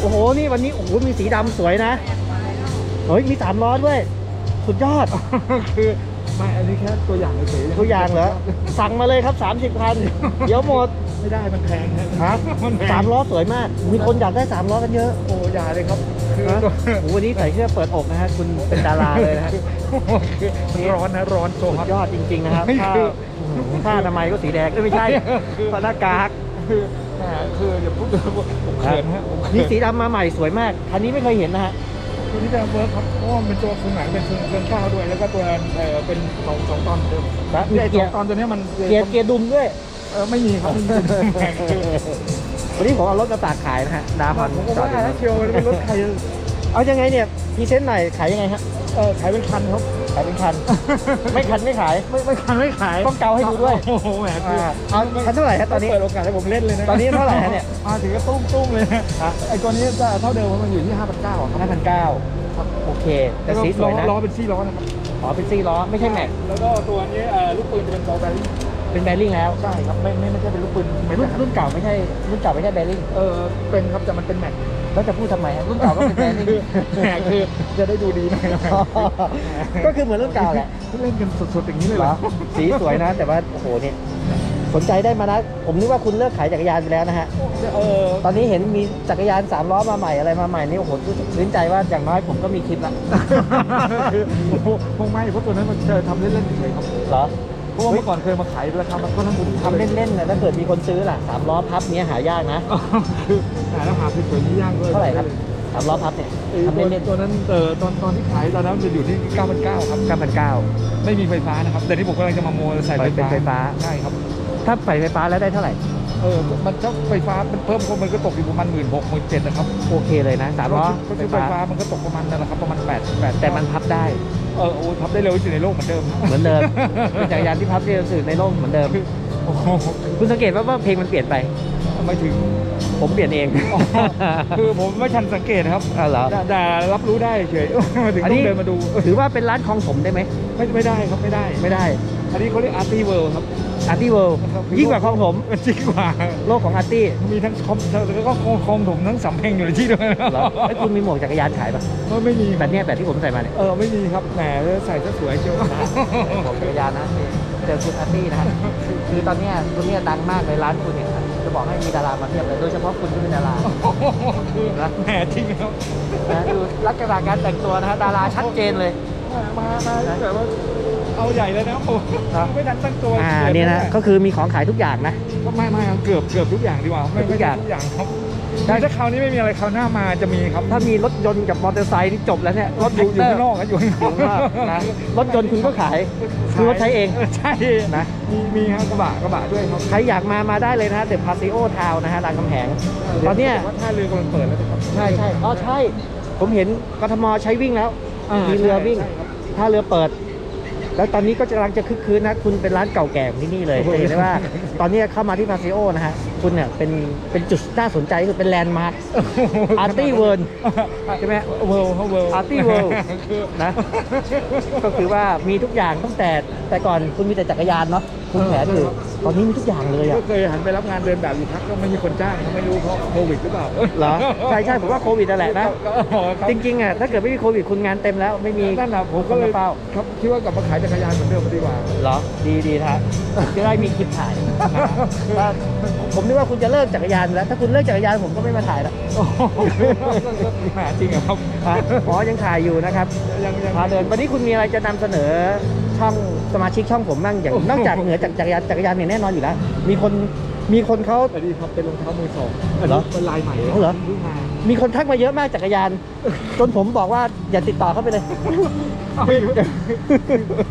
โอ้โห นี่วันนี้ โอ้โห มีสีดำสวยนะ เฮ้ย มีสามล้อด้วย สุดยอด คือไม่อันนี้แค่ตัวอย่างเฉยๆตัวอย่างเหรอ สั่งมาเลยครับ 30คัน เดี๋ยวหมด ไม่ได้มันแพงนะฮะมันแพงสามล้อสวยมาก มีคนอยากได้สามล้อกันเยอะ โอ้อยาเลยครับ คือฮะโอ้โหวันนี้ใส่เสื้อเปิดอกนะฮะ คุณเป็นดาราเลยนะฮะคือร้อนนะร้อนโซสุฮอดตยอดจริงๆนะครับ ไม่ผ้าคือ ผ้าอนามัยก็สีแดงเอ้ยไม่ใช่คือผ้าหน้ากาก คือ แหมคืออย่าพูดเลยว่าผมเขินฮะผมเขินี่สีดำมาใหม่สวยมาก คันนี้ไม่เคยเห็นนะฮะ ตัวนี้จะเวิร์คครับเพราะว่ามันเป็นตัวเครื่องหนังเป็นเครื่องเครื่องข้าวด้วย แล้วก็ตัวเอ่อเป็นสองสองตอนเหมือนเดิมครับไอ้เกีสยอร์ งตอนตัวเนี้ยมันเกียร์เกียร์ดุมด้วย เออไม่มีครับไม่มีแพงคือวันนี้ผมเอารถมาฝากขายนะฮะ ดาพันผมก็จอว่าดอยู่แล้วเชียวมันเป็นรถใคร เอายังไงเนี่ยพรีเซนต์หน่อยขายยังไงฮะเออขายเป็นคันครับขายเป็นคัน ไม่คันไม่ขาย ไม่ไม่คันไม่ขายต้องเกาให้ดูด้วยโอ้โหแหมคืออ่าเอาคันเท่าไหร่ฮะตอนนี้เปิดโอกาสให้ผมเล่นเลยนะตอนนี้เท่าไหร่ฮะเนี่ยมาถึงก็ตุ้มตุ้มเลยนะฮะไอ้ตัวนี้จะเท่าเดิมมันอยู่ที่5 9 0 0ครับห้าพันเก้าโอเค แต่สีสวยนะล้อเป็นซี่ล้อนะครับอ๋อเป็นซี่ล้อไม่ใช่แม็กแล้วก็ตัวนี้เอ่อลูกปืนจะเป็นบอลแบริ่ง เป็นแบริ่งแล้วใช่ครับไม่ไม่ไม่ใช่เป็นลูกปืนไม่รุ่ใช่นรุ่นเก่าไม่ใช่รุ่นเก่าไม่ใช่แบริ่งเออเป็นครับแต่มันเป็นแม็กแล้วจะพูดทำไมฮะรุ่นเก่าก็เป็นแบริ่งแหมคือจะได้ดูดีหน่อยนะก็คือเหมือนรุ่นเก่าแหละเล่นกันสดๆอย่างนี้เลยเหเหรรออสีสวยนะ แต่ว่าโอ้โหเนี่ยสนใจได้มานะ ผมนึกว่าคุณเลิกขายจักรยานไปแล้วนะฮะเออตอนนี้เห็นมีจักรยานสามล้อมาใหม่อะไรมาใหม่นี่โอ้โหชื่นใจว่าอย่างน้อยผมก็มีคลิปละคือคงไม่เพราะตัวนั้นมันเจอทำเล่นๆเฉยๆครับเหรอ เพราะว่าเมื่อก่อนเคยมาขายราคามันก็ทั้งบุญทำเล่นๆนะถ้าเกิดมีคนซื้อล่ะสามล้อพับเนี้ยหายากนะคือหาแล้วหาสวยๆนี่ยากด้วยเท่าไหร่ครับสามล้อพับเนี่ยไอ้ทำตัวเล่นตัวนั้นเออตอนตอนที่ขายตอนนั้นมันจะอยู่ที่9,900ครับๆเก้าพันเก้าไม่มีไฟฟ้านะครับแต่ที่ผมกำลังจะมาโมใส่ไฟเป็นฟ้าไฟฟ้าใช่ครับ ถ้าใส่ไฟฟ้าแล้วได้เท่าไหร่ เออมันถ้าไฟฟ้ามันเพิ่มเข้ามันก็ตกอยู่ประมาณหมื่นหกหมื่นเจ็ดนะครับโอเคเลยนะสามล้อก็ไฟคือไฟฟ้าฟ้ามันก็ตกประมาณนั่นแหละครับประมาณ8 8แต่มันพับได้เออโอ้ทับได้เร็วที่สุดในโลกเหมือนเดิมเหมือนเดิมเป็นจักรยานที่พับเร็วสุดในโลกเหมือนเดิมโอ้โหคุณสังเกตว่าว่าเพลงมันเปลี่ยนไปไม่ถึงผมเปลี่ยนเองอ๋อคือผมไม่ทันสังเกตนะครับอ๋อเหรอแต่แต่รับรู้ได้เฉยมาถึงอันต้อนี้งเดินมาดู ถือว่าเป็นร้านคลองผมได้ไหมไม่ไม่ได้ครับไม่ได้ไม่ได้ อันนี้เขาเรียกอาร์ตี้เวิลด์ครับ อาร์ตี้เวิลด์ครับยิ่งกว่าคลองผมมันจริงกว่า โลกของอาร์ตี้มีทั้งคอมแล้วก็คอมผมทั้งสำเพ็งอยู่ในที่เดียวกันเหรอไอ้ยคุณมีหมวกจักรยานขายปะเออไม่มีแบบเนี้ยแบบที่ผมใส่มาเนี่ยเออไม่มีครับแหมใส่ซะสวยเชียวหมวกจักรยานนะนี่เจอคุณอาร์ตี้นะฮะคือคือตอนเนี้ยคุณเนี่ยดังมากในร้านคุณเนี่ยจะบอกให้มีดารามาเทียบเลยโดยเฉพาะคุณที่เป็นดาราคือแหมจริงครับนะดูลักษณะการแต่งตัวนะฮะดาราชัดเจนเลย มามาแบบว่า เอาใหญ่เลยนะผมครับ ไม่ทันตั้งตัวอ่าเกิดเนี่ยนะลก็คือมีของขายทุกอย่างนะ ก็ไม่ไม่ครับเกือบเกือบทุกอย่างดีกว่าไม่เกือบทุกอย่างไม่ทุกอย่างครับคือถ้าคราวนี้ไม่มีอะไรคราวหน้ามาจะมีครับถ้ามีรถยนต์กับมอเตอร์ไซค์นี่จบแล้วเนี่ยรถอแท็ยู่กอยู่เตอร์ข้างนอกครับอยู่ข้างนอยู่อกข้างนอกนะรถยนต์คุณก็ขาย คือรถใช้เอง ใช่นะ มีมีครับกระบะกระบะด้วยครับใครอยากมามาได้เลยนะฮะเดอะพาซิโอทาวนะฮะรามคำแหง ตอนเนี้ย ว่าท่าเรือกำลังเปิดแล้วนะครับ ใช่ใช่อ๋อใช่ ผมเห็นกทมใช้วิ่งแล้วอ่ามีเรือวิ่ง ใช่ครับ ถ้าเรือเปิด แล้วตอนนี้ก็กำลังจะคึกคืนนะคุณเป็นร้านเก่าแก่ของที่นี่เลยโอ้โหจะเห็นได้ว่า ตอนนี้เข้ามาที่พาซิโอนะฮะคุณเนี่ยเป็นเป็นจุดน่าสนใจคือเป็นแลนด์มาร์คอาร์ตี้เวิร์นใช่ไหมเวิลด์เขาเวิลด์ Arty World คือนะก็คือว่ามีทุกอย่างตั้งแต่แต่ก่อนคุณมีแต่จักรยานเนาะ คุณแผนอยู่ตอนนี้มีทุกอย่างเลยอะก็เคยหันไปรับงานเดินแบบอยู่พักก็ไม่มีคนจ้างเขาไม่รู้เพราะโควิดหรือเปล่าเหรอใช่ใช่ผมว่าโควิดนั่นแหละนะก็อ๋อครับจริงๆอะถ้าเกิดไม่มีโควิดคุณงานเต็มแล้วไม่มีนั่นแหละผมก็เลยเป้าครับคิดว่ากลับมาขายจักรยานเหมือนเดิมดีกว่าเหรอดีดีฮะจะได้มีคลิปถ่ายนะถ้าผมนึกว่าคุณจะเลิกจักรยานแล้ว ถ้าคุณเลิกจักรยานผมก็ไม่มาถ่ายแล้วโอ้โหแหมจริงเหรอครับอะอ๋อยังถ่ายอยู่นะครับยังยังพาเดินวันนี้คุณมีอะไรจะนำเสนอ ช่องสมาชิกช่องผมบ้างอย่างโอ้โหนอกจากเหนือจากจักรยานจักรยานเนี่ยแน่นอนอยู่แล้ว มีคนมีคนเขาอันนี้ครับเป็นรองเท้ามือสองเหรอเป็นลายใหม่เหรอเพิ่งมา มีคนทักมาเยอะมากจักรยาน จนผมบอกว่าอย่าติดต่อเข้าไปเลยไม่รู้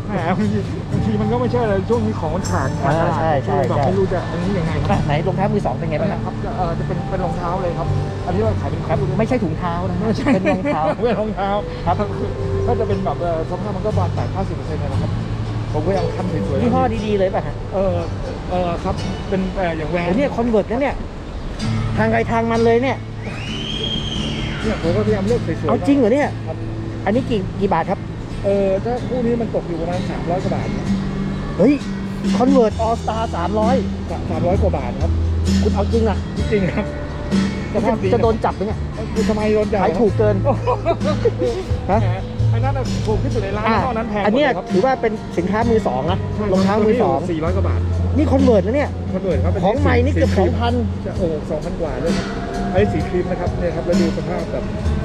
แหมบางทีบางทีมันก็ไม่ใช่เลยช่วงนี้ของมันขาดขาดตลาดใช่ใช่ แบบใช่ไม่รู้จะอันนี้ยังไงครับไหนรองเท้ามือสองเป็นไงบ้างครับเอ่อจะเป็นเป็นรองเท้าเลยครับ อันนี้ว่าขายเป็นครับไม่ใช่ถุงเท้านะไม่ใช่เป็นรองเท้า เป็นรองเท้าครับ ก็จะเป็นแบบเอ่อสภาพมันก็บานแตก50%เลยนะครับ ผมก็ยังคันสวยๆยี่ห้อดีๆเลยป่ะฮะเออเออครับเป็นเอ่ออย่างแวโอ้นเนี่ยคอนเวิร์ตนะเนี่ย ทางใครทางมันเลยเนี่ย เนี่ยผมก็พยายามเลือกสวยๆเอาจริงเหรอเนี่ย ครับอันนี้กี่กี่บาทครับ เออถ้าคู่นี้มันตกอยู่ประมาณ300กว่าบาทนะเฮ้ยคอนเวิร์ตออสตาสามร้อยสามร้อยกว่าบาทครับ คุณเอาจริงอะจริงๆครับสภาพดีจะโดนจับไหมเนี่ยคือทำไมโดนจับขายถูกเกิน ฮะแหมอันนั้นน่ะถูกที่สุดในร้านอะนอกนั้นแพงหมดอันเนี้ยลครับถือว่าเป็นสินค้ามือสองนะรองเท้ามือสองสี่ร้อยกว่าบาท นี่คอนเวิร์ตนะเนี่ย คอนเวิร์ตครับของใหม่นี่เกือบคสรีองมพันโอ้สองพันกว่าด้วยครับ ไอ้สีครีมนะครับเนี่ยครับแล้วดูสภาพแบบ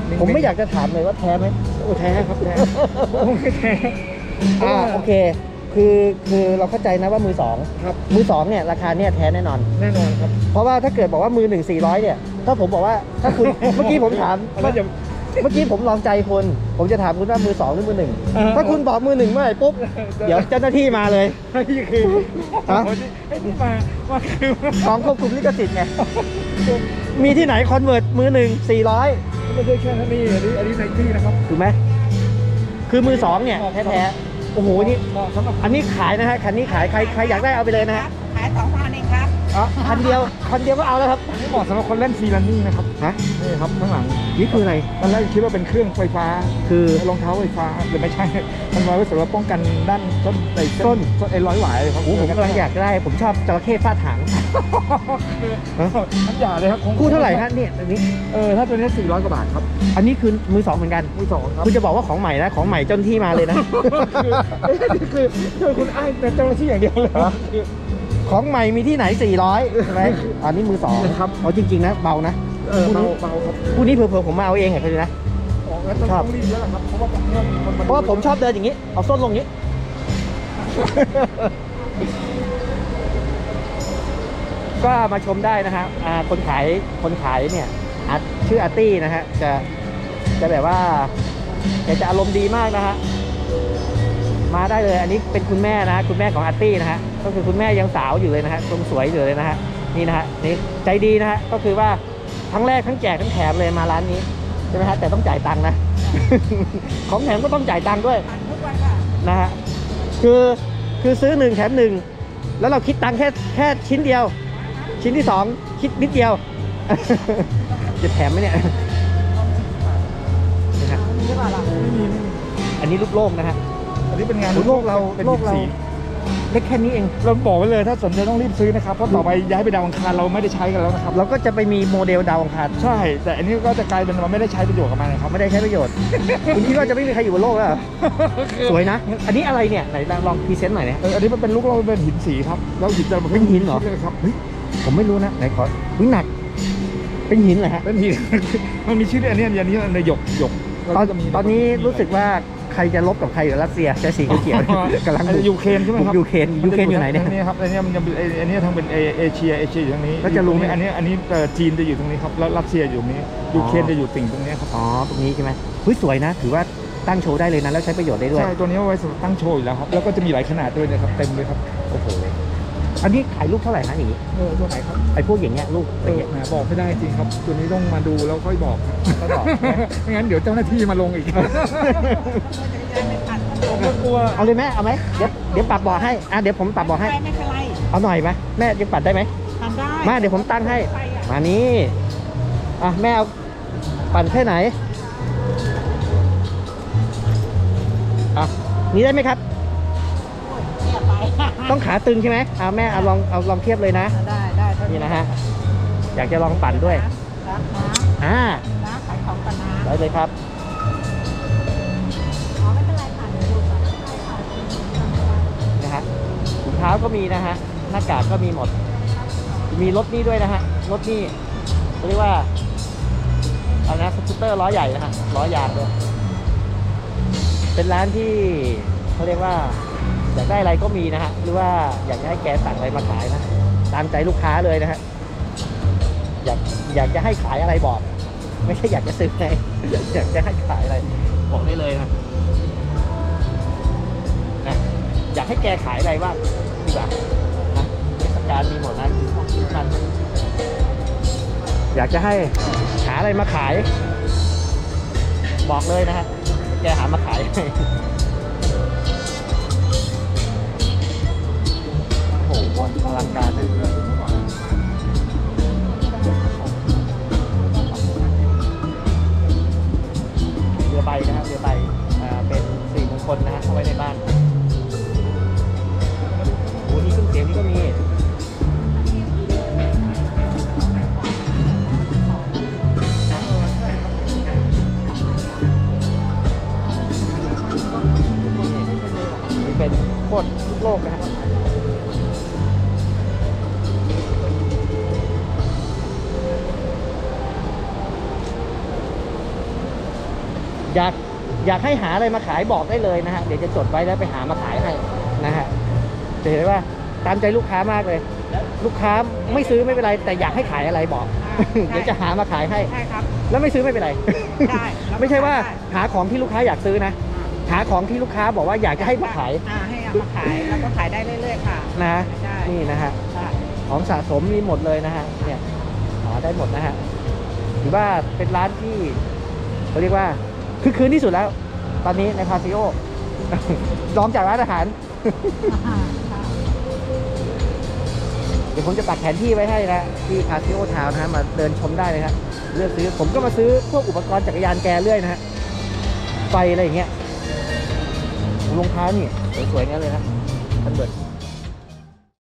นิ่งๆผมไม่อยากจะถามเลยว่าแท้ไหม โอ้แท้ครับแท้โอ้ไม่แท้อ่าโอเค คือคือเราเข้าใจนะว่ามือสองครับ มือสองเนี่ยราคาเนี่ยแท้แน่นอน แน่นอนครับเพราะว่าถ้าเกิดบอกว่ามือหนึ่งสี่ร้อยเนี่ย ถ้าผมบอกว่าถ้าคุณ เมื่อกี้ผมถามอันนั้นจะ เมื่อกี้ผมลองใจคุณ ผมจะถามคุณว่ามือสองหรือมือหนึ่งเออ ถ้าคุณบอกมือหนึ่งเมื่อไหร่ปุ๊บ เดี๋ยวเจ้าหน้าที่มาเลย นี่คือฮะโอ้ยไอ้นี่มามาคือกองควบคุมลิขสิทธิ์ไง มีที่ไหนคอนเวิร์ตมือหนึ่งสี่ร้อยไม่ใช่แค่นั้นนี่อันนี้อันนี้ไนกี้นะครับถูกไหม คือมือสองเนี่ยแท้ๆ โอ้โห นี่ เหมาะสำหรับอันนี้ขายนะฮะ คันนี้ขายใครใครอยากได้เอาไปเลยนะฮะ ขายสองพันเองครับ อ๋อคันเดียวคันเดียวก็เอาแล้วครับอันนี้เหมาะสำหรับคนเล่นฟรีแลนนิ่งนะครับฮะนี่ครับข้างหลังนี่คืออะไร ตอนแรกคิดว่าเป็นเครื่องไฟฟ้าคือรองเท้าไฟฟ้าแต่ไม่ใช่ มันไว้สำหรับป้องกันด้านต้นไอ้เส้ต้นต้นไอ้ร้อยหวายเลยครับโอ้โหผมกำลังอยากได้ ผมชอบจระเข้ฟาดหางฮะน้ำยาเลยครับคู่เท่าไหร่ฮะเนี่ยอันนี้เออถ้าตัวนี้400กว่าบาทครับ อันนี้คือมือสองเหมือนกันมือสองครับคุณจะบอกว่าของใหม่นะของใหม่เจ้าหน้าที่มาเลยนะคือคือคือคุณอ้างแต่เจ้าหน้าที่อย่างเดียวเลยฮะคือ ของใหม่มีที่ไหน 400ใช่ไหมอันนี้มือสองครับเอาจริง ๆ นะ เบานะเออเบาเบาครับคู่นี้เผื่อๆผมมาเอาเองเหรอคุณนะออกแล้วต้องชอบต้องรีบแล้วล่ะครับ เพราะว่าผมเนี่ยมีคนมาเพราะว่าผมชอบเดินอย่างนี้ เอาส้นลงอย่างนี้ ก็มาชมได้นะฮะอ่าคนขายคนขายเนี่ยอาร์ตชื่ออาร์ตี้นะฮะจะจะแบบว่าแกจะอารมณ์ดีมากนะฮะ มาได้เลย อันนี้เป็นคุณแม่นะคุณแม่ของอาร์ตี้นะฮะก็คือคุณแม่ยังสาวอยู่เลยนะฮะทรงสวยอยู่เลยนะฮะนี่นะฮะนี่ใจดีนะฮะก็คือว่าทั้งแรกทั้งแจกทั้งแถมเลยมาร้านนี้ใช่ไหมฮะแต่ต้องจ่ายตังค์นะ ของแถมก็ต้องจ่ายตังค์ด้วยทุกวันค่ะนะฮะคือคือซื้อหนึ่งแถมหนึ่งแล้วเราคิดตังค์แค่แค่ชิ้นเดียว ชิ้นที่สองคิดนิดเดียวจะแถมไหมเนี่ยนะฮะมีหรือเปล่าล่ะไม่มีไม่มีอันนี้ลูกโลกนะฮะ นนี้เป็นงานโลกเราเป็นโลกเราสีเล็กแค่นี้เอง เราบอกไว้เลยถ้าสนใจต้องรีบซื้อนะครับ เพราะต่อไปย้ายไปดาวอังคารเราไม่ได้ใช้กันแล้วนะครับ เราก็จะไปมีโมเดลดาวอังคารใช่ แต่อันนี้ก็จะกลายเป็นว่าไม่ได้ใช้ประโยชน์กับมันนะครับ ไม่ได้ใช้ประโยชน์ คุณคิดว่าจะไม่มีใครอยู่บนโลกแล้วเหรอสวยนะ อันนี้อะไรเนี่ย ไหนลองพรีเซนต์หน่อยนะเอออันนี้มันเป็นลูกเราเป็นหินสีครับแล้วหินจะมาเป็นหินเหรอครับผมไม่รู้นะไหนขอวิหนัก เป็นหินเหรอฮะเป็นหิน มันมีชื่อด้วยอันนี้อันนี้อันนี้หยกหยกตอนแล้วก็จะมีตอนนี้รู้สึกว่า ใครจะลบกับใครกับรัสเซียใช้สีเขียวๆกำลังอันบุนี้กยูเครนใช่ไหมครับยูเครนยูเครนอยู่ไหนเนี่ยทางนี้ครับอันนี้มันจะเป็นอันนี้ทางเป็นเอเอเชียเอเชียอยู่ตรงนี้แล้วจะรู้ไหมอันนี้อันนี้เอ่อจีนจะอยู่ตรงนี้ครับแล้วรัสเซียอยู่ตรงนี้ยูเครนจะอยู่ติ่งตรงนี้ครับอ๋อตรงนี้ใช่ไหมเฮ้ยสวยนะ ถือว่าตั้งโชว์ได้เลยนะแล้วใช้ประโยชน์ได้ด้วยใช่ตัวนี้เอาไว้สำหรับตั้งโชว์อยู่แล้วครับแล้วก็จะมีหลายขนาดด้วยนะครับเต็มเลยครับโอ้โห อันนี้ขายลูกเท่าไหร่ฮะอย่างนี้เออตัวไหนครับไอ้พวกอย่างเงี้ยลูกเอละอเอียดแหมบอกไม่ได้จริงครับ ตัวนี้ต้องมาดูแล้วค่อยบอกครับก็บอกไม่งั้นเดี๋ยวเจ้าหน้าที่มาลงอีกจักรยานไม่ขัดผมก็กลัวเอาเลยไหมเอาไหมเดี๋ยวเดี๋ยวปรับเบาะให้อะเดี๋ยวผมปรับเบาะให้ไปไม่เป็นไรเอาหน่อยไหมแม่ยังปรับได้ไหมทำได้มาเดี๋ยวผมตั้งให้ ไปอะมานี่อะแม่เอาปั่นแค่ไหนอะนี่ได้ไหมครับเนี่ยไป ต้องขาตึงใช่ไหมเอาแม่เอาลองเอาลองเทียบเลยนะ ได้ได้เท่านี่นะฮะ อยากจะลองปั่นด้วยรับน้อ่าำน้ำขายของกันนะได้เลยครับอ๋อไม่เป็นไรค่ะเดี๋ยวดูก่อนนะฮะถุงเท้าก็มีนะฮะ หน้ากากก็มีหมด มีรถนี่ด้วยนะฮะ รถนี่เขาเรียกว่าอะไรนะสกูตเตอร์ล้อใหญ่นะฮะ ล้อยางด้วย เป็นร้านที่เขาเรียกว่า อยากได้อะไรก็มีนะฮะหรือว่าอยากจะให้แกสั่งอะไรมาขายนะตามใจลูกค้าเลยนะฮะอยากอยากจะให้ขายอะไรบอก ไม่ใช่อยากจะซื้อไงอยากจะให้ขายอะไร บอกได้เลยนะนะอยากให้แกขายอะไรบ้างดีกว่านะเทศกาลมีหมดนะของที่นั่นอยากจะให้หาอะไรมาขาย บอกเลยนะฮะแกหามาขาย ว่าอลังการเลยเรือใบนะครับเรือใบเป็นสี่มงคลนะฮะเอาไว้ในบ้านโอ้นี่เครื่องเสียงนี่ก็มีเป็นโคตรโลกนะครับ อยากอยากให้หาอะไรมาขายบอกได้เลยนะฮะเดี๋ยวจะจดไว้แล้วไปหามาขายให้นะฮะจะเห็นว่าตามใจลูกค้ามากเลย ลูกค้าไม่ซื้อไม่เป็นไร แต่อยากให้ขายอะไรบอก เดี๋ยวจะหามาขายให้ ใช่ครับ แล้วไม่ซื้อไม่เป็นไร ได้แล้วก็ไม่ใช่ว่าได้หาของที่ลูกค้าอยากซื้อนะ หาของที่ลูกค้าบอกว่าอยากจะให้มาขายอ่าให้เอามาขาย แล้วก็ขายได้เรื่อย ๆ ค่ะ นะได้นี่นะฮะได้ของสะสมมีหมดเลยนะฮะ เนี่ยหาได้หมดนะฮะ ถือว่าเป็นร้านที่เขาเรียกว่า คือคืนที่สุดแล้ว ตอนนี้ในพาซิโอลองจากร้านอาหาร เดี๋ยวผมจะปักแผนที่ไว้ให้นะที่พาซิโอทาวนะฮะมาเดินชมได้เลยครับเลือกซื้อผมก็มาซื้อพวกอุปกรณ์จักรยานแกเรื่อยนะฮะไฟอะไรอย่างเงี้ยรองเท้านี่สวยๆงั้นเลยนะคันเบิร์ด